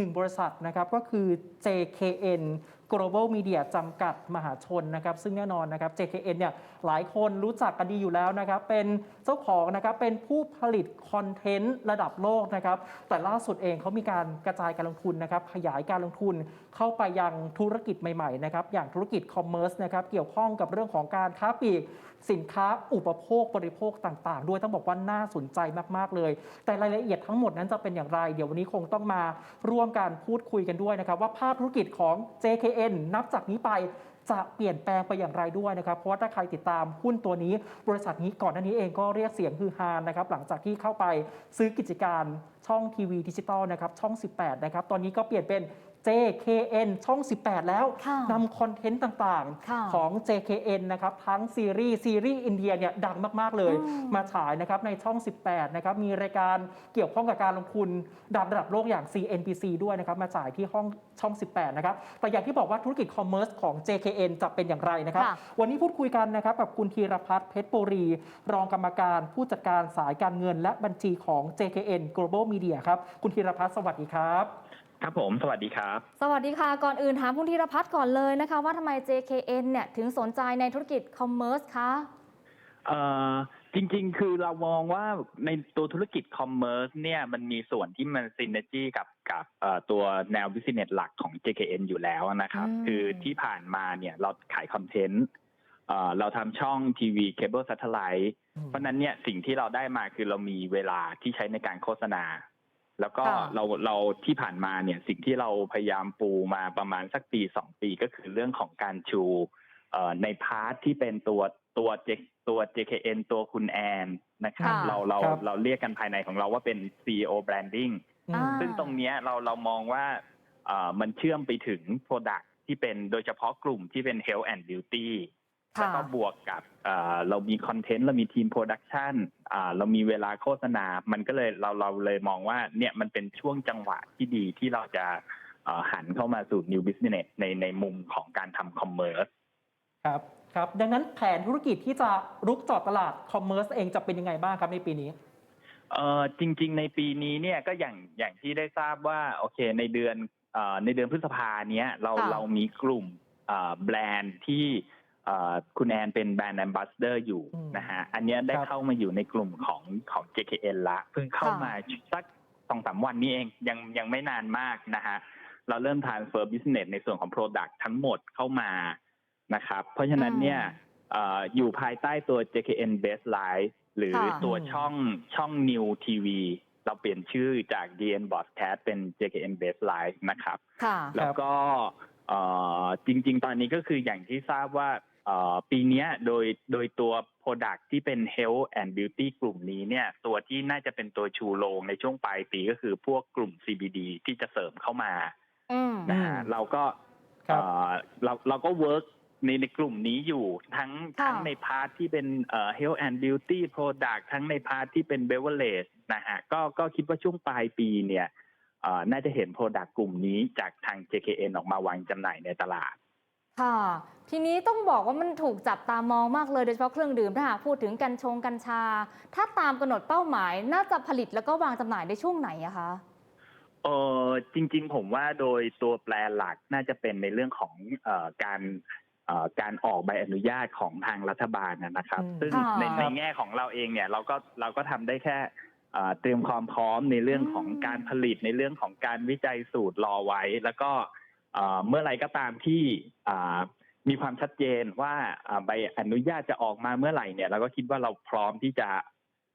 หนึ่งบริษัทนะครับก็คือ JKN Global Media จำกัดมหาชนนะครับซึ่งแน่นอนนะครับ JKN เนี่ยหลายคนรู้จักกันดีอยู่แล้วนะครับเป็นเจ้าของนะครับเป็นผู้ผลิตคอนเทนต์ระดับโลกนะครับแต่ล่าสุดเองเขามีการกระจายการลงทุนนะครับขยายการลงทุนเข้าไปยังธุรกิจใหม่ๆนะครับอย่างธุรกิจคอมเมอร์สนะครับเกี่ยวข้องกับเรื่องของการค้าปลีกสินค้าอุปโภคบริโภคต่างๆ ด้วยต้องบอกว่าน่าสนใจมากๆเลย แต่รายละเอียดทั้งหมดนั้นจะเป็นอย่างไร เดี๋ยววันนี้คงต้องมาร่วมกันพูดคุยกันด้วยนะครับว่าภาพธุรกิจของ JKN นับจากนี้ไปจะเปลี่ยนแปลงไปอย่างไรด้วยนะครับ เพราะว่าถ้าใครติดตามหุ้นตัวนี้ บริษัทนี้ก่อนหน้านี้เองก็เรียกเสียงฮือฮานะครับ หลังจากที่เข้าไปซื้อกิจการช่องทีวีดิจิตอลนะครับ ช่อง 18 นะครับ ตอนนี้ก็เปลี่ยนเป็น JKN ช่อง 18 แล้วค่ะนำคอนเทนต์ต่างค่ะๆ ของ JKN นะครับทั้งซีรีส์ซีรีส์อินเดียเนี่ยดังมากๆเลย อืมมาฉายนะครับในช่อง 18 นะครับมีรายการเกี่ยวข้องกับการลงทุนดังระดับโลกอย่าง CNBC ด้วยนะครับมาฉายที่ห้องช่อง 18 นะครับแต่อย่างที่บอกว่าธุรกิจคอมเมอร์สของ JKN จะเป็นอย่างไรนะครับ ค่ะ วันนี้พูดคุยกันนะครับกับคุณธีรพัฒน์เพชรปุรี รองกรรมการผู้จัดการสายการเงินและบัญชีของ JKN Global Media ครับคุณธีรพัฒน์สวัสดีครับ ครับผม สวัสดีครับ สวัสดีค่ะ ก่อนอื่นถามคุณธีรพัฒน์ก่อนเลยนะคะ ว่าทำไม JKN เนี่ยถึงสนใจในธุรกิจคอมเมอร์สคะเอ่อจริงๆ คือเรามองว่าในตัวธุรกิจคอมเมอร์สเนี่ยมันมีส่วนที่มันซินเนจี้กับกับเอ่อตัวแนวบิสเนสหลักของ JKN อยู่แล้วนะครับอืมคือที่ผ่านมาเนี่ยเราขายคอนเทนต์เอ่อเราทำช่องทีวีเคเบิลซัตเทไลท์เพราะฉะนั้นเนี่ยสิ่งที่เราได้มาคือเรามีเวลาที่ใช้ในการโฆษณา แล้วก็ค่ะเราเราที่ผ่านมาเนี่ยสิ่งที่เราพยายามปูมาประมาณสักปีสองปีก็คือเรื่องของการชูเอ่อในพาร์ทที่เป็นตัวตัวเจตัว JKN ตัวคุณแอนนะครับค่ะ เราเราครับ เราเรียกกันภายในของเราว่าเป็น CEO branding อืมอ่าซึ่งตรงเนี้ยเราเรามองว่าเอ่อมันเชื่อมไปถึง Product ที่เป็นโดยเฉพาะกลุ่มที่เป็น Health and Beauty ค่ะ แล้วก็บวกกับเอ่อเรามีคอนเทนต์เรามีทีมโปรดักชันเรามีเวลาโฆษณา มันก็เลยเราเราเลยมองว่าเนี่ยมันเป็นช่วงจังหวะที่ดีที่เราจะเอ่อหันเข้ามาสู่ New Business ในในมุมของการทำคอมเมอร์สครับครับ ดังนั้นแผนธุรกิจที่จะรุกเจอดตลาดคอมเมอร์สเองจะเป็นยังไงบ้างครับในปีนี้เอ่อจริง ๆ ในปีนี้เนี่ยก็อย่างอย่างที่ได้ทราบว่าโอเคในเดือนเอ่อในเดือนพฤษภาเนี้ยเราค่ะเรามีกลุ่มเอ่อแบรนด์ที่เอ่อ คุณแอนเป็นแบรนด์แอมบาสเดอร์อยู่อืมนะฮะอันเนี้ยได้ครับเข้ามาอยู่ในกลุ่มของของ JKN ละเพิ่งเข้าค่ะมาสักสองสามวันนี้เองยังยังไม่นานมากนะฮะเราเริ่ม transfer business ในส่วนของ Product ทั้งหมดเข้ามานะครับเพราะฉะนั้นเนี่ยเอ่ออยู่ภายใต้ตัว JKN Baseline หรือค่ะตัวช่องช่อง New TV เราเปลี่ยนชื่อจาก DN Broadcast เป็น JKN Baseline นะครับค่ะแล้วก็เอ่อจริง ๆ ตอนนี้ก็คืออย่างที่ทราบว่าเอ่อ ปีเนี้ยโดยโดยตัว Product ที่เป็น Health and Beauty กลุ่มนี้เนี่ย ตัวที่น่าจะเป็นตัวชูโรงในช่วงปลายปีก็คือพวกกลุ่ม CBD ที่จะเสริมเข้ามาอืมนะฮะอืมเราก็ครับเอ่อเราเราก็เวิร์กในในกลุ่มนี้อยู่ทั้งค่ะทั้งในพาร์ทที่เป็นเอ่อ health and beauty product ทั้งในพาร์ทที่เป็น beverage นะฮะก็ก็คิดว่าช่วงปลายปีเนี่ยเอ่อน่าจะเห็น product กลุ่มนี้จากทาง JKN ออกมาวางจำหน่ายในตลาด ค่ะ ทีนี้ต้องบอกว่ามันถูกจับตามองมากเลยโดยเฉพาะเครื่องดื่มถ้าหากพูดถึงกัญชงกัญชา ถ้าตามกำหนดเป้าหมายน่าจะผลิตแล้วก็วางจำหน่ายในช่วงไหนอะคะ เออจริงๆ ผมว่าโดยตัวแปรหลักน่าจะเป็นในเรื่องของเออการเอ่อการออกใบอนุญาตของทางรัฐบาลนะนะครับ อืมซึ่งค่ะในในแง่ของเราเองเนี่ยเราก็เราก็ทำได้แค่เอ่อเตรียมความพร้อมในเรื่องของอืม การผลิตในเรื่องของการวิจัยสูตรรอไว้ แล้วก็ เอ่อเมื่อไหรก็ตามที่อ่ามีความชัดเจนว่าอ่าใบอนุญาตจะออกมาเมื่อไหร่เนี่ยเราก็คิดว่าเราพร้อมที่จะ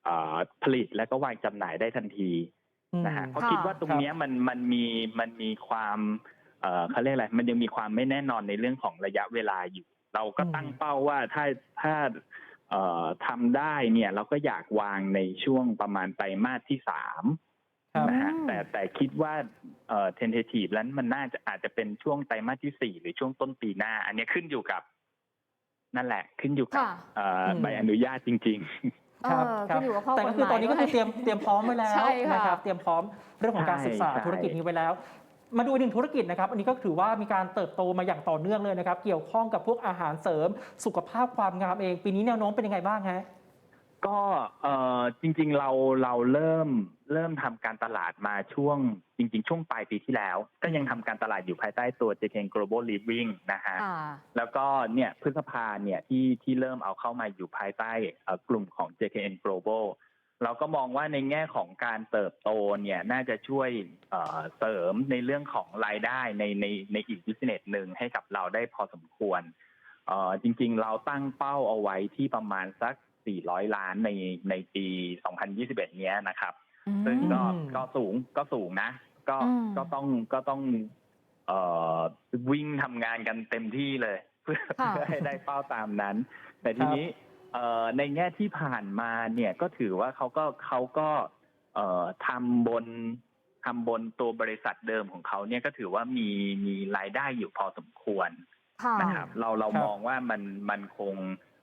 เอ่อผลิตและก็วางจำหน่ายได้ทันทีนะฮะเพราะค่ะคิดว่าตรงเนี้ยมันมันมีมันมีความเอ่อเขาเรียกอะไรมันยังมีความไม่แน่นอนในเรื่องของระยะเวลาอยู่ เราก็อืมตั้งเป้าว่าถ้าถ้าเอ่อทำได้เนี่ยเราก็อยากวางในช่วงประมาณไตรมาสที่สาม ครับนะฮะอืมแต่แต่คิดว่าเอ่อ tentative แล้วมันน่าจะอาจจะเป็นช่วงไตรมาสที่สี่หรือช่วงต้นปีหน้า อันเนี้ยขึ้นอยู่กับ นั่นแหละขึ้นอยู่กับค่ะ เอ่ออม ใบอนุญาตจริงๆครับเออครับขึ้นอยู่กับข้อกฎหแต่มาย ก็คือตอนนี้ก็คือด้วยเตรียมเตรียมพร้อมไว้แล้วใช่ค่ะ นะครับเตรียมพร้อมเรื่องของการใช่ศึกษาใช่ ธุรกิจนี้ไว้แล้ว มาดูอีกหนึ่งธุรกิจนะครับ อันนี้ก็ถือว่ามีการเติบโตมาอย่างต่อเนื่องเลยนะครับ เกี่ยวข้องกับพวกอาหารเสริม สุขภาพความงามเอง ปีนี้แนวโน้มเป็นยังไงบ้างฮะ ก็เอ่อจริง ๆ เราเราเริ่มเริ่มทำการตลาดมาช่วงจริง ๆ ช่วงปลายปีที่แล้ว ก็ยังทำการตลาดอยู่ภายใต้ตัว JK Global Living นะฮะ ค่ะ แล้วก็เนี่ยพฤษภาเนี่ยที่ที่เริ่มเอาเข้ามาอยู่ภายใต้เอ่อกลุ่มของ JKN Global เราก็มองว่าในแง่ของการเติบโตเนี่ยน่าจะช่วยเอ่อเสริมในเรื่องของรายได้ในในในอีกบิสเนสหนึ่งให้กับเราได้พอสมควรเอ่อจริงๆเราตั้งเป้าเอาไว้ที่ประมาณสัก 400 ล้านในในปี 2021 เนี้ยนะครับ ซึ่งก็อืมก็สูงก็สูงนะ ก็อืมก็ต้องก็ต้องเอ่อวิ่งทำงานกันเต็มที่เลย เพื่อค่ะเพื่อให้ได้เป้าตามนั้น แต่ทีนี้เอ่อในแง่ที่ผ่านมาเนี่ยก็ถือว่าเขาก็เขาก็เอ่อทำบนทำบนตัวบริษัทเดิมของเขาเนี่ยก็ถือว่ามีมีรายได้อยู่พอสมควรค่ะนะครับ เราเราครับมองว่ามันมันคงเอ่อ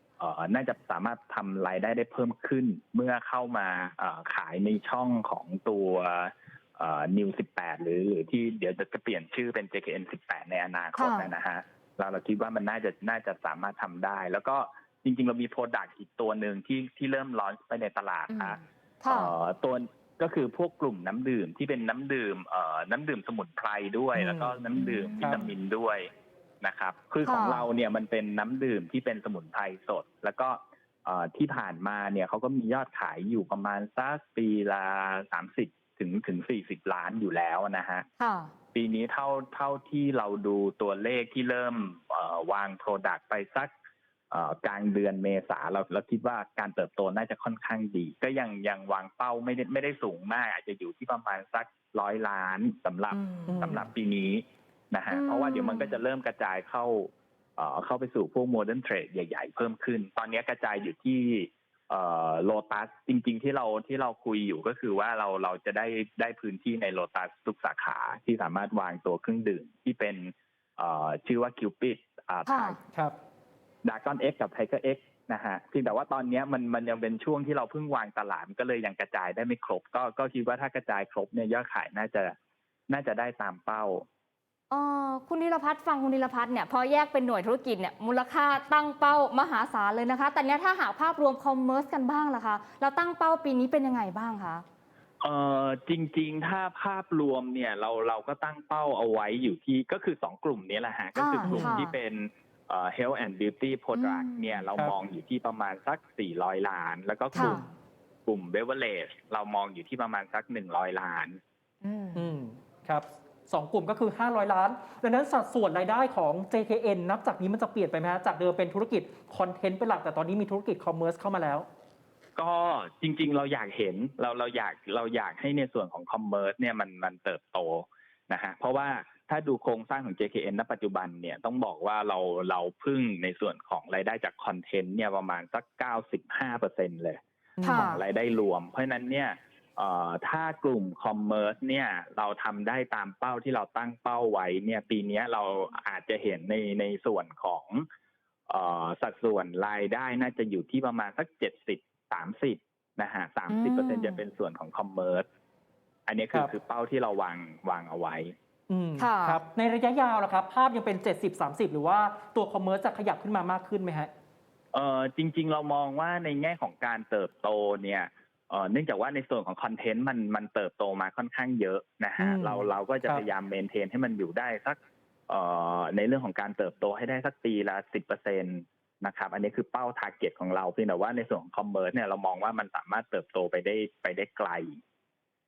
น่าจะสามารถทำรายได้ได้เพิ่มขึ้น เมื่อเข้ามาเอ่อขายในช่องของตัวนิว18หรือหรือที่เดี๋ยวจะเปลี่ยนชื่อเป็น JKN 18ในอนาคตค่ะนะฮะเราเราคิดว่ามันน่าจะน่าจะสามารถทำได้ แล้วก็จริง ๆ เรามีโปรดักต์อีกตัวหนึ่งที่ที่เริ่มลอนไปในตลาดอืมนะค่ะเอ่อตัวก็คือพวกกลุ่มน้ำดื่มที่เป็นน้ำดื่มเอ่อน้ำดื่มสมุนไพรด้วยอืมแล้วก็น้ำดื่มครับวิตามินด้วย นะครับ คือของค่ะเราเนี่ยมันเป็นน้ำดื่มที่เป็นสมุนไพรสด แล้วก็เอ่อที่ผ่านมาเนี่ยเขาก็มียอดขายอยู่ประมาณสักปีละสามสิบถึงถึงสี่สิบล้านอยู่แล้วนะฮะค่ะปีนี้เท่าเท่าที่เราดูตัวเลขที่เริ่มเอ่อวางโปรดักต์ไปสักเอ่อกลางเดือนเมษาเราเราคิดว่าการเติบโตน่าจะค่อนข้างดี ก็ยังยังวางเป้าไม่ได้ไม่ได้สูงมาก อาจจะอยู่ที่ประมาณสักร้อยล้านสำหรับอืมสำหรับปีนี้ นะฮะอืมเพราะว่าเดี๋ยวมันก็จะเริ่มกระจายเข้าเอ่อเข้าไปสู่พวกโมเดิร์นเทรดใหญ่ๆ เพิ่มขึ้น ตอนนี้กระจายอยู่ที่โลตัสจริง ๆ ที่เราที่เราคุยอยู่ก็คือว่าเราเราจะได้ได้พื้นที่ในโลตัสทุกสาขาที่สามารถวางตัวเครื่องดื่มที่เป็นเอ่อชื่อว่าคิวปิดอ่าค่ะครับดากอนเอ็กกับไทเกอร์เอ็กนะฮะเพียงแต่ว่าตอนเนี้ยมันมันยังเป็นช่วงที่เราเพิ่งวางตลาดมันก็เลยยังกระจายได้ไม่ครบ ก็ก็คิดว่าถ้ากระจายครบเนี่ยยอดขายน่าจะน่าจะได้ตามเป้า เอ่อคุณนิรพัฒน์ฟังคุณนิรพัฒน์เนี่ยพอแยกเป็นหน่วยธุรกิจเนี่ยมูลค่าตั้งเป้ามหาศาลเลยนะคะ แต่เนี้ยถ้าหากภาพรวมคอมเมอร์สกันบ้างล่ะคะเราตั้งเป้าปีนี้เป็นยังไงบ้างคะเอ่อจริงๆ ถ้าภาพรวมเนี่ยเราเราก็ตั้งเป้าเอาไว้อยู่ที่ก็คือสองกลุ่มนี้แหละฮะก็คือกลุ่มค่ะที่เป็นเอ่อ health and beauty product อืมเนี่ยเราครับมองอยู่ที่ประมาณสัก 400 ล้าน แล้วก็กค่ะลุ่มกลุ่ม beverage เรามองอยู่ที่ประมาณสัก 100 ล้าน อืมอืมครับ สองกลุ่มก็คือ 500 ล้าน ดังนั้นสัดส่วนรายได้ของ JKN นับจากนี้มันจะเปลี่ยนไปไหมฮะจากเดิมเป็นธุรกิจคอนเทนต์เป็นหลักแต่ตอนนี้มีธุรกิจคอมเมอร์สเข้ามาแล้ว ก็จริงๆ เราอยากเห็นเราเราอยากเราอยากให้ในส่วนของคอมเมอร์สเนี่ยมันมันเติบโตนะฮะเพราะว่าถ้าดูโครงสร้างของ JKN ณปัจจุบันเนี่ยต้องบอกว่าเราเราพึ่งในส่วนของรายได้จากคอนเทนต์เนี่ยประมาณสัก 95เปอร์เซ็นเลยค่ะของรายได้รวม เพราะฉะนั้นเนี่ยเอ่อ ถ้ากลุ่มคอมเมอร์สเนี่ยเราทำได้ตามเป้าที่เราตั้งเป้าไว้เนี่ยปีเนี้ยเราอาจจะเห็นในในส่วนของเอ่อสัดส่วนรายได้น่าจะอยู่ที่ประมาณสักเจ็ดสิบสามสิบนะฮะสามสิบเปอร์เซ็นจะเป็นส่วนของคอมเมอร์สอันนี้คือครับคือเป้าที่เราวางวางเอาไว้อืมค่ะครับ ในระยะยาวนะครับ ภาพยังเป็น 70-30 หรือว่าตัวคอมเมอร์สจะขยับขึ้นมามากขึ้นไหมฮะเอ่อจริง ๆ เรามองว่าในแง่ของการเติบโตเนี่ย เอ่อเนื่องจากว่าในส่วนของคอนเทนต์มันมันเติบโตมาค่อนข้างเยอะนะฮะอืมเราเราก็จะครับพยายามเมนเทนให้มันอยู่ได้สักเอ่อในเรื่องของการเติบโตให้ได้สักปีละสิบเปอร์เซ็นตนะครับ อันนี้คือเป้าทาร์เก็ตของเราเพียงแต่ว่าในส่วนของคอมเมอร์สเนี่ยเรามองว่ามันสามารถเติบโตไปได้ไปได้ไกล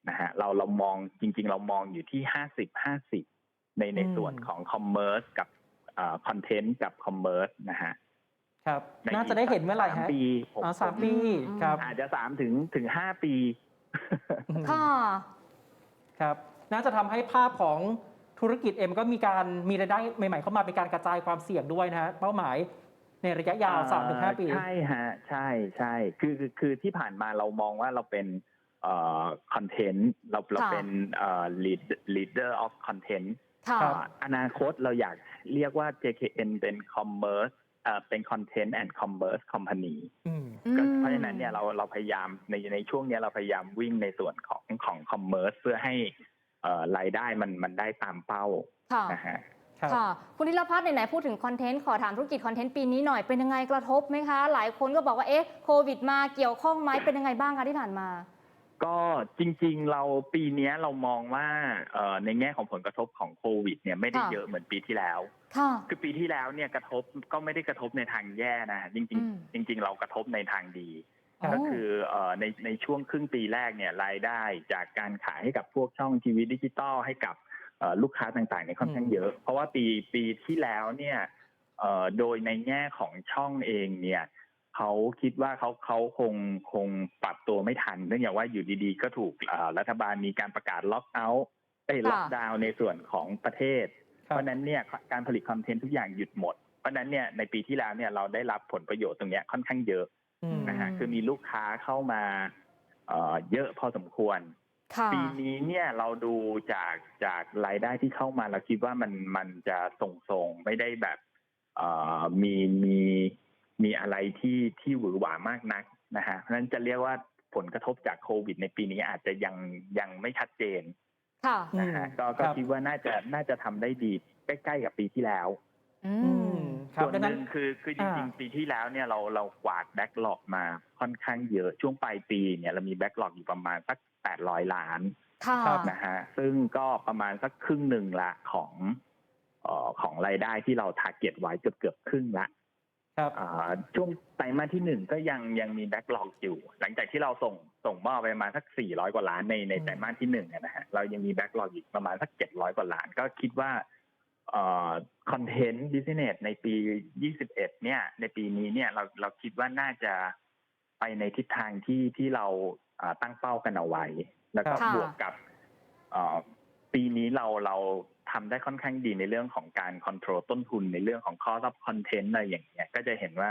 นะฮะเราเรามองจริง ๆ เรามองอยู่ที่ห้าสิบห้าสิบในในอืมส่วนของคอมเมอร์สกับคอนเทนต์กับคอมเมอร์สนะฮะ ครับในน่าจะได้เห็นเมื่อไหร่สาฮะปีผมอ๋อสามผมปีอืมครับอาจจะสามถึงถึงห้าปีอืมค่ะครับ น่าจะทำให้ภาพของธุรกิจเอ็มก็มีการมีรายได้ใหม่ๆเข้ามาเป็นการกระจายความเสี่ยงด้วยนะฮะเป้าหมายในระยะยาว3-5ปี ใช่ฮะใช่ใช่คือคือคือที่ผ่านมาเรามองว่าเราเป็นเอ่อคอนเทนต์เราเราค่ะเป็นเอ่อ lead leader of content ค่ะครับอ่าอนาคตเราอยากเรียกว่า JKN เป็น commerce เอ่อเป็น content and commerce company อืมก็เพราะฉะนั้นเนี่ยเราเราพยายามในในช่วงเนี้ยเราพยายามวิ่งในส่วนของของ commerce เพื่อให้เอ่อรายได้มันมันได้ตามเป้าค่ะนะฮะคครับค่ะคุณธีรพัฒน์ไหนๆพูดถึงคอนเทนต์ขอถามธุรกิจคอนเทนต์ปีนี้หน่อยเป็นยังไงกระทบไหมคะ หลายคนก็บอกว่าเอ๊ะโควิดมาเกี่ยวข้องไหมเป็นยังไงบ้างคะที่ผ่านมา ก็จริงๆเราปีเนี้ยเรามองว่าเอ่อในแง่ของผลกระทบของโควิดเนี่ยไม่ได้ค่ะเยอะเหมือนปีที่แล้ว ค่ะ คือปีที่แล้วเนี่ยกระทบก็ไม่ได้กระทบในทางแย่นะจริงอืม ๆจริง ๆ เรากระทบในทางดีครับก็คือเอ่อในในช่วงครึ่งปีแรกเนี่ยรายได้จากการขายให้กับพวกช่องทีวีดิจิตอลให้กับเอ่อลูกค้าต่างๆเนี่ยค่อนข้างเยอะ เพราะว่าปีปีที่แล้วเนี่ยเอ่อโดยในแง่ของช่องเองเนี่ยเขาคิดว่าเขาเขาคงคงปรับตัวไม่ทันเนื่องจากว่าอยู่ดีๆ ก็ถูกเอ่อรัฐบาลมีการประกาศล็อกเอาท์ไอ้ยค่ะ ล็อกดาวน์ในส่วนของประเทศค เพรับราะฉะนั้นเนี่ยการผลิตคอนเทนต์ทุกอย่างหยุดหมด เพราะฉะนั้นเนี่ยในปีที่แล้วเนี่ยเราได้รับผลประโยชน์ตรงเนี้ยค่อนข้างเยอะอืมนะฮะอืมคือมีลูกค้าเข้ามาเอ่อเยอะพอสมควรค่ะปีนี้เนี่ยเราดูจากจากรายได้ที่เข้ามาเราคิดว่ามันมันจะส่งๆไม่ได้แบบเอ่อมีมีมีอะไรที่ที่หวือหวามากนักนะฮะเพราะฉะนั้นจะเรียกว่าผลกระทบจากโควิดในปีนี้อาจจะยังยังไม่ชัดเจน ค่ะ นะฮะอืมก็ก็ครับ คิดว่าน่าจะน่าจะทำได้ดีใกล้ๆกับปีที่แล้ว อือืม มครับส่วนดังหนั้นึ่น งคือคือจริงอ่า ๆปีที่แล้วเนี่ยเราเรากวาดแบ็กหลอกมาค่อนข้างเยอะช่วงปลายปีเนี่ยเรามีแบ็กหลอกอยู่ประมาณสักแปดร้อยล้านค่ะ ครับ นะฮะซึ่งก็ประมาณสักครึ่งหนึ่งละของเอ่อของรายได้ที่เราทาร์เก็ตไว้เกือบเกือบๆครึ่งละ ครับอ่าช่วงไตรมาสที่หนึ่งก็ยังยังมีแบ็กหลอกอยู่ หลังจากที่เราส่งส่งมอบไปประมาณสักสี่ร้อยกว่าล้านในในอืมไตรมาสที่หนึ่งอะนะฮะเรายังมีแบ็กหลอกอีกประมาณสักเจ็ดร้อยกว่าล้าน ก็คิดว่าเอ่อคอนเทนต์บิสเนสในปี 21 เนี่ย ในปีนี้เนี่ยเราเราคิดว่าน่าจะไปในทิศทางที่ที่เราอ่าตั้งเป้ากันเอาไว้ แล้วก็ค่ะบวกกับเอ่อ ปีนี้เราเราทำได้ค่อนข้างดีในเรื่องของการค o n t r o l ต้นทุนในเรื่องของข้อรับคอนเทนต์อะไรอย่างเงี้ยก็จะเห็นว่า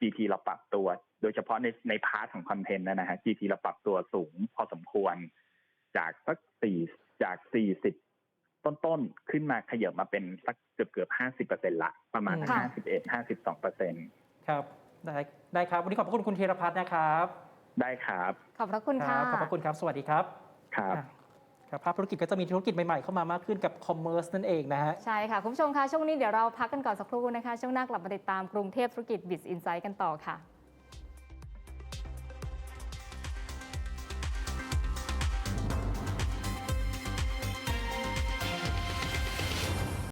GT เราปรับตัว โดยเฉพาะในในพาร์ทของคอนเทนต์นะฮะ GT เราปรับตัวสูงพอสมควร จากสักสี่จากสี่สิบต้นๆ ขึ้นมาขยับมาเป็นสักเกือบเกือบห้าสิบเปอร์เซ็นละประมาณอืมห้าสิบเอ็ดห้าสิบสองเปอร์เซ็นครับได้ได้ครับ วันนี้ขอบพระคุณคุณธีรพัฒน์นะครับ ได้ครับ ขอบพระคุณคค่ะรัขอบพระคุณครับ สวัสดีครับครับอะ ครับภาพธุรกิจก็จะมีธุรกิจใหม่ๆ เข้ามามากขึ้นกับคอมเมอร์สนั่นเองนะฮะ ใช่ค่ะ คุณผู้ชมคะช่วงนี้เดี๋ยวเราพักกันก่อนสักครู่นะคะ ช่วงหน้ากลับมาติดตามกรุงเทพธุรกิจบิสอินไซต์กันต่อค่ะ